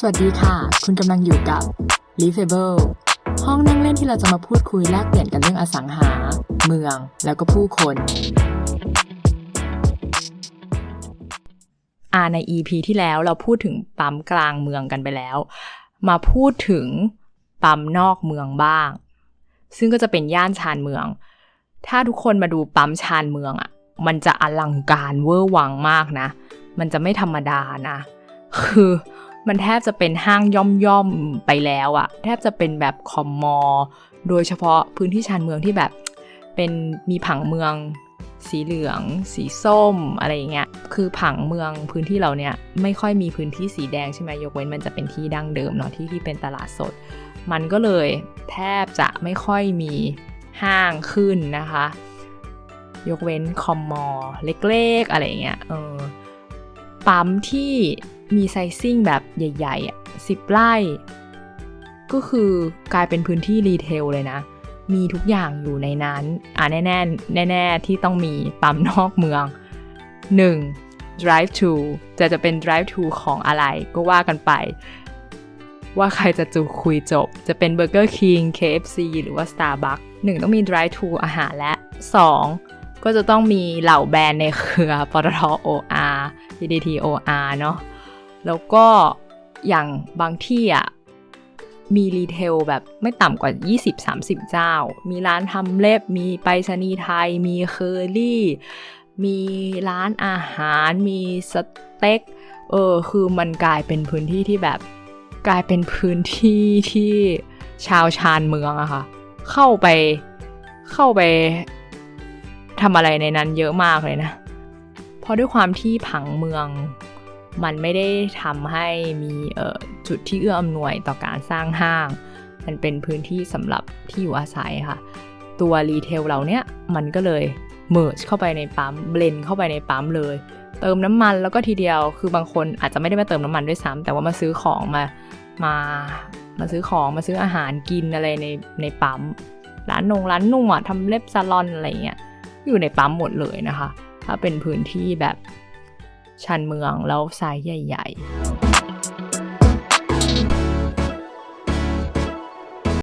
สวัสดีค่ะ คุณกำลังอยู่กับ l e a f a b l e ห้องนั่งเล่นที่เราจะมาพูดคุยแลกเปลี่ยนกันเรื่องอสังหา เมือง แล้วก็ผู้คนอาใน EP ที่แล้วเราพูดถึงปั๊มกลางเมืองกันไปแล้ว มาพูดถึงปั๊มนอกเมืองบ้าง ซึ่งก็จะเป็นย่านชานเมือง ถ้าทุกคนมาดูปั๊มชานเมืองอะ่ะ มันจะอลังการเวอร์วังมากนะ มันจะไม่ธรรมดานะ คือ มันแทบจะเป็นห้างย่อมย่อมๆไปแล้วอะแทบจะเป็นแบบคอมมอโดยเฉพาะพื้นที่ชานเมืองที่แบบเป็นมีผังเมืองสีเหลือง สีส้มอะไรอย่างเงี้ย คือผังเมืองพื้นที่เราเนี่ยไม่ค่อยมีพื้นที่สีแดงใช่ไหมยกเว้นมันจะเป็นที่ดั้งเดิมเนาะที่ที่เป็นตลาดสด มันก็เลยแทบจะไม่ค่อยมีห้างขึ้นนะคะ ยกเว้นคอมมอเล็กๆอะไรอย่างเงี้ย เออ ปั๊มที่ มีไซซิ่งแบบใหญ่ๆอะสิบไร่ ก็คือกลายเป็นพื้นที่รีเทลเลยนะ มีทุกอย่างอยู่ในนั้น อ่าแน่แน่ๆแน่ๆที่ต้องมีปั๊มนอกเมือง 1. drive to จะจะเป็น drive to ของอะไรก็ว่ากันไป ว่าใครจะจูคุยจบ จะเป็น Burger King KFC หรือว่า Starbucks 1. ต้องมี drive to อาหารและ 2. ก็จะต้องมีเหล่าแบรนด์ในเครือปตท OR PDT OR เนาะ แล้วก็อย่างบางที่อะมีรีเทลแบบไม่ต่ำกว่า 20-30 เจ้า มีร้านทำเล็บ มีไปรษณีย์ไทย มีเคอรี่ มีร้านอาหาร มีสเต็ก เออ คือมันกลายเป็นพื้นที่ที่แบบกลายเป็นพื้นที่ที่ชาวชานเมืองอะค่ะ เข้าไปเข้าไปทำอะไรในนั้นเยอะมากเลยนะ เพราะด้วยความที่ผังเมือง มันไม่ได้ทำให้มีจุดที่เอื้ออำนวยต่อการสร้างห้าง มันเป็นพื้นที่สำหรับที่อยู่อาศัยค่ะ ตัวรีเทลเราเนี้ยมันก็เลยเมิร์ชเข้าไปในปั๊มเบลนเข้าไปในปั๊มเลย เติมน้ำมันแล้วก็ทีเดียว คือบางคนอาจจะไม่ได้มาเติมน้ำมันด้วยซ้ำแต่ว่ามาซื้อของมามามาซื้อของมาซื้ออาหารกินอะไรในในปั๊มร้านนงร้านนวดทำเล็บซาลอนอะไรเงี้ยอยู่ในปั๊มหมดเลยนะคะ ถ้าเป็นพื้นที่แบบ ชานเมืองแล้วไซส์ใหญ่ ๆ